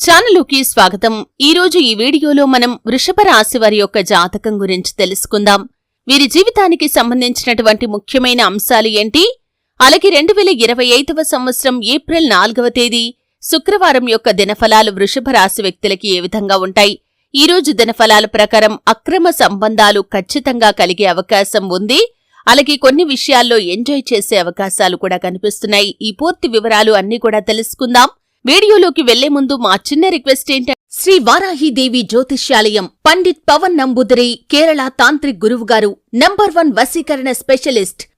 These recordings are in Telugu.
ఛానలుకి స్వాగతం. ఈ రోజు ఈ వీడియోలో మనం వృషభ రాశి వారి యొక్క జాతకం గురించి తెలుసుకుందాం. వీరి జీవితానికి సంబంధించినటువంటి ముఖ్యమైన అంశాలు ఏంటి? అలాగే రెండు వేల ఇరవై ఐదవ సంవత్సరం ఏప్రిల్ నాలుగవ తేదీ శుక్రవారం యొక్క దినఫలాలు వృషభ రాశి వ్యక్తులకి ఏ విధంగా ఉంటాయి? ఈ రోజు దినఫలాల ప్రకారం అక్రమ సంబంధాలు ఖచ్చితంగా కలిగే అవకాశం ఉంది. అలాగే కొన్ని విషయాల్లో ఎంజాయ్ చేసే అవకాశాలు కూడా కనిపిస్తున్నాయి. ఈ పూర్తి వివరాలు అన్నీ కూడా తెలుసుకుందాం. వీడియోలోకి వెళ్ళే ముందు మా చిన్న రిక్వెస్ట్ ఏంటంటే శ్రీ వారాహిదేవి జ్యోతిష్యాలయం పండిత్ పవన్ నంబుదరి కేరళ తాంత్రిక్ గురువు గారు నంబర్ వన్ వశీకరణ స్పెషలిస్ట్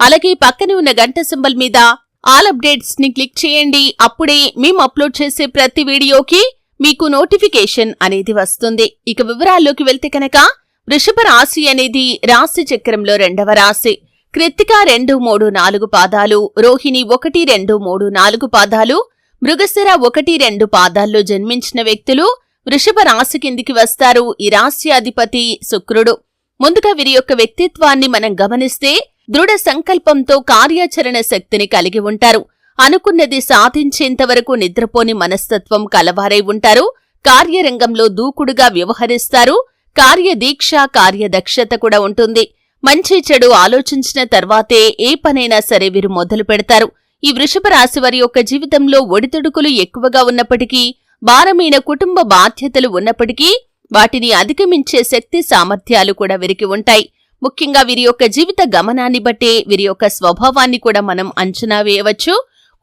అలాగే పక్కనే ఉన్న గంట సింబల్ మీద ఆల్ అప్డేట్స్ని క్లిక్ చేయండి. అప్పుడే మేము అప్లోడ్ చేసే ప్రతి వీడియోకి మీకు నోటిఫికేషన్ అనేది వస్తుంది. ఇక వివరాల్లోకి వెళ్తే కనుక వృషభ రాశి అనేది రాశి చక్రంలో రెండవ రాశి. కృత్తిక రెండు మూడు నాలుగు పాదాలు రోహిణి ఒకటి రెండు మూడు నాలుగు పాదాలు మృగశిర ఒకటి రెండు పాదాల్లో జన్మించిన వ్యక్తులు వృషభ రాశి కిందికి వస్తారు. ఈ రాశి అధిపతి శుక్రుడు. ముందుగా వీరి యొక్క వ్యక్తిత్వాన్ని మనం గమనిస్తే దృఢ సంకల్పంతో కార్యాచరణ శక్తిని కలిగి ఉంటారు. అనుకున్నది సాధించేంతవరకు నిద్రపోని మనస్తత్వం కలవారై ఉంటారు. కార్యరంగంలో దూకుడుగా వ్యవహరిస్తారు. కార్యదీక్ష కార్యదక్షత కూడా ఉంటుంది. మంచి చెడు ఆలోచించిన తర్వాతే ఏ పనైనా సరే వీరు మొదలు పెడతారు. ఈ వృషభ రాశి వారి యొక్క జీవితంలో ఒడిదుడుకులు ఎక్కువగా ఉన్నప్పటికీ భారమైన కుటుంబ బాధ్యతలు ఉన్నప్పటికీ వాటిని అధిగమించే శక్తి సామర్థ్యాలు కూడా వీరికి ఉంటాయి. ముఖ్యంగా వీరి యొక్క జీవిత గమనాన్ని బట్టే వీరి యొక్క స్వభావాన్ని కూడా మనం అంచనా వేయవచ్చు.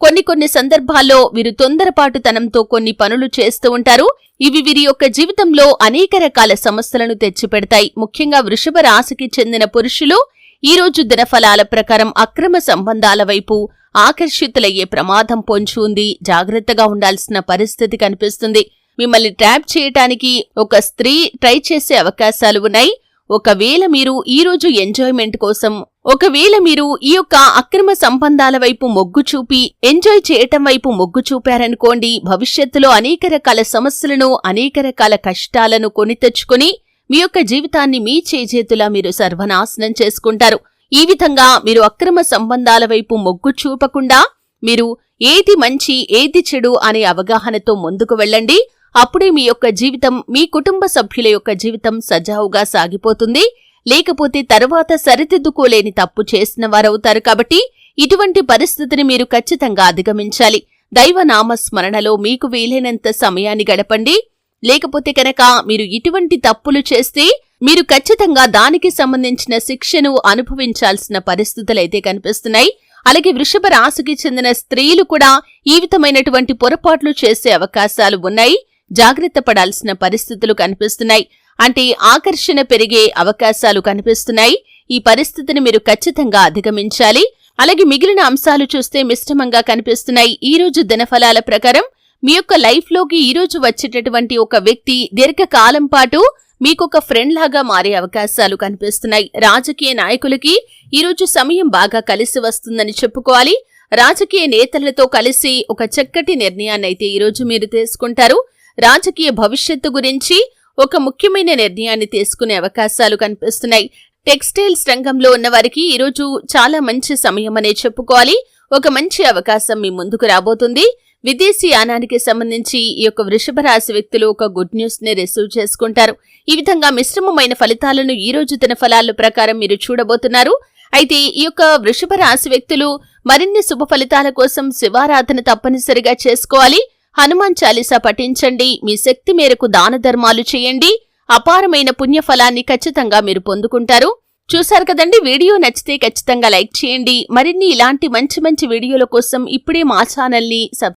కొన్ని కొన్ని సందర్భాల్లో వీరు తొందరపాటుతనంతో కొన్ని పనులు చేస్తూ ఉంటారు. ఇవి వీరి యొక్క జీవితంలో అనేక రకాల సమస్యలను తెచ్చిపెడతాయి. ముఖ్యంగా వృషభ రాశికి చెందిన పురుషులు ఈ రోజు దినఫలాల ప్రకారం అక్రమ సంబంధాల వైపు ఆకర్షితులయ్యే ప్రమాదం పొంచి ఉంది. జాగ్రత్తగా ఉండాల్సిన పరిస్థితి కనిపిస్తుంది. మిమ్మల్ని ట్రాప్ చేయటానికి ఒక స్త్రీ ట్రై చేసే అవకాశాలు ఉన్నాయి. ఒకవేళ మీరు ఈరోజు ఎంజాయ్మెంట్ కోసం ఒకవేళ మీరు ఈ యొక్క అక్రమ సంబంధాల వైపు మొగ్గు చూపి ఎంజాయ్ చేయటం వైపు మొగ్గు చూపారనుకోండి భవిష్యత్తులో అనేక రకాల సమస్యలను అనేక రకాల కష్టాలను కొని తెచ్చుకుని మీ యొక్క జీవితాన్ని మీ చేజేతులా మీరు సర్వనాశనం చేసుకుంటారు. ఈ విధంగా మీరు అక్రమ సంబంధాల వైపు మొగ్గు చూపకుండా మీరు ఏది మంచి ఏది చెడు అనే అవగాహనతో ముందుకు వెళ్ళండి. అప్పుడే మీ యొక్క జీవితం మీ కుటుంబ సభ్యుల యొక్క జీవితం సజావుగా సాగిపోతుంది. లేకపోతే తరువాత సరిదిద్దుకోలేని తప్పు చేసిన వారవుతారు కాబట్టి ఇటువంటి పరిస్థితిని మీరు ఖచ్చితంగా అధిగమించాలి. దైవనామ స్మరణలో మీకు వీలైనంత సమయాన్ని గడపండి. లేకపోతే కనుక మీరు ఇటువంటి తప్పులు చేస్తే మీరు ఖచ్చితంగా దానికి సంబంధించిన శిక్షను అనుభవించాల్సిన పరిస్థితులైతే కనిపిస్తున్నాయి. అలాగే వృషభ రాశికి చెందిన స్త్రీలు కూడా ఈ విధమైనటువంటి పొరపాట్లు చేసే అవకాశాలు ఉన్నాయి. జాగ్రత్త పడాల్సిన పరిస్థితులు కనిపిస్తున్నాయి. అంటే ఆకర్షణ పెరిగే అవకాశాలు కనిపిస్తున్నాయి. ఈ పరిస్థితిని మీరు ఖచ్చితంగా అధిగమించాలి. అలాగే మిగిలిన అంశాలు చూస్తే మిశ్రమంగా కనిపిస్తున్నాయి. ఈ రోజు దినఫలాల ప్రకారం మీ యొక్క లైఫ్లోకి ఈరోజు వచ్చేటటువంటి ఒక వ్యక్తి దీర్ఘకాలం పాటు మీకొక ఫ్రెండ్ లాగా మారే అవకాశాలు కనిపిస్తున్నాయి. రాజకీయ నాయకులకి ఈ రోజు సమయం బాగా కలిసి వస్తుందని చెప్పుకోవాలి. రాజకీయ నేతలతో కలిసి ఒక చక్కటి నిర్ణయాన్ని అయితే ఈరోజు మీరు తీసుకుంటారు. రాజకీయ భవిష్యత్తు గురించి ఒక ముఖ్యమైన నిర్ణయాన్ని తీసుకునే అవకాశాలు కనిపిస్తున్నాయి. టెక్స్టైల్స్ రంగంలో ఉన్నవారికి ఈరోజు చాలా మంచి సమయం అనే చెప్పుకోవాలి. ఒక మంచి అవకాశం మీ ముందుకు రాబోతుంది. విదేశీ యానానికి సంబంధించి ఈ యొక్క వృషభ రాశి వ్యక్తులు ఒక గుడ్ న్యూస్ని రిసీవ్ చేసుకుంటారు. ఈ విధంగా మిశ్రమమైన ఫలితాలను ఈ రోజు దిన ఫలాల ప్రకారం మీరు చూడబోతున్నారు. అయితే ఈ యొక్క వృషభ రాశి వ్యక్తులు మరిన్ని శుభ ఫలితాల కోసం శివారాధన తప్పనిసరిగా చేసుకోవాలి. హనుమాన్ చాలీసా పఠించండి. మీ శక్తి మేరకు దాన ధర్మాలు చేయండి. అపారమైన పుణ్యఫలాన్ని ఖచ్చితంగా మీరు పొందుకుంటారు. చూశారు కదండి? వీడియో నచ్చితే ఖచ్చితంగా లైక్ చేయండి. మరిన్ని ఇలాంటి మంచి మంచి వీడియోల కోసం ఇప్పుడే మా ఛానల్ని సబ్